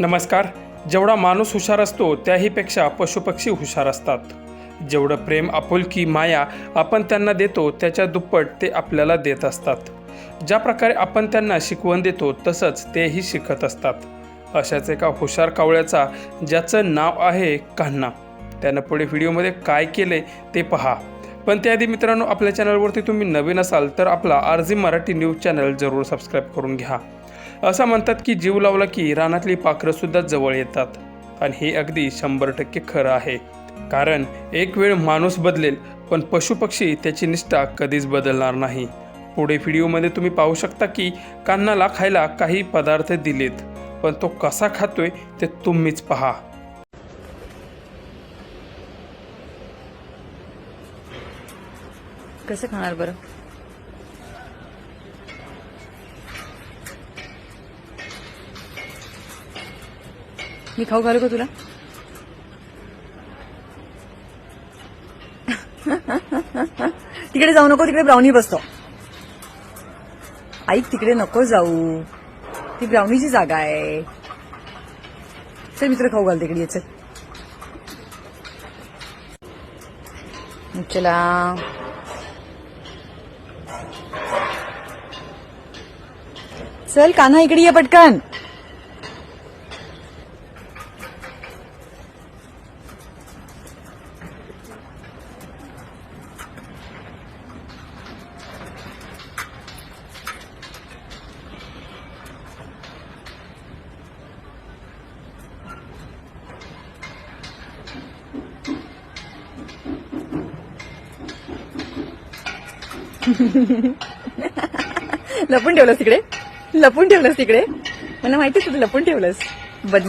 नमस्कार. जेवढा माणूस हुशार असतो त्याहीपेक्षा पशुपक्षी हुशार असतात. जेवढं प्रेम आपुलकी माया आपण त्यांना देतो त्याच्या दुप्पट ते आपल्याला देत असतात. ज्या प्रकारे आपण त्यांना शिकवण देतो तसंच तेही शिकत असतात. अशाच एका हुशार कावळ्याचा ज्याचं नाव आहे कान्हा. त्यानं पुढे व्हिडिओमध्ये काय केले ते पहा. पण त्याआधी मित्रांनो आपल्या चॅनलवरती तुम्ही नवीन असाल तर आपला R G Marathi news channel जरूर सबस्क्राईब करून घ्या. असं म्हणतात की जीव लावला की रानातली पाखरंसुद्धा जवळ येतात. आणि हे अगदी शंभर टक्के खरं आहे. कारण एक वेळ माणूस बदलेल पण पशुपक्षी त्याची निष्ठा कधीच बदलणार नाही. पुढे व्हिडिओमध्ये तुम्ही पाहू शकता की कान्नाला खायला काही पदार्थ दिलेत पण तो कसा खातोय ते तुम्हीच पहा. कसं खाणार बरं? मी खाऊ घालू का तुला? तिकडे जाऊ नको तिकडे ब्राउनी बसतो. ऐक तिकडे नको जाऊ. ती ब्राउनीची जागा आहे. चल मित्र खाऊ घाल तिकडे चल. चला. चल कान्हा इकडे ये पटकन. लपून ठेवलंस तिकडे? लपून ठेवलंस तिकडे? मला माहितीच तुझं लपून ठेवलंस. बदमा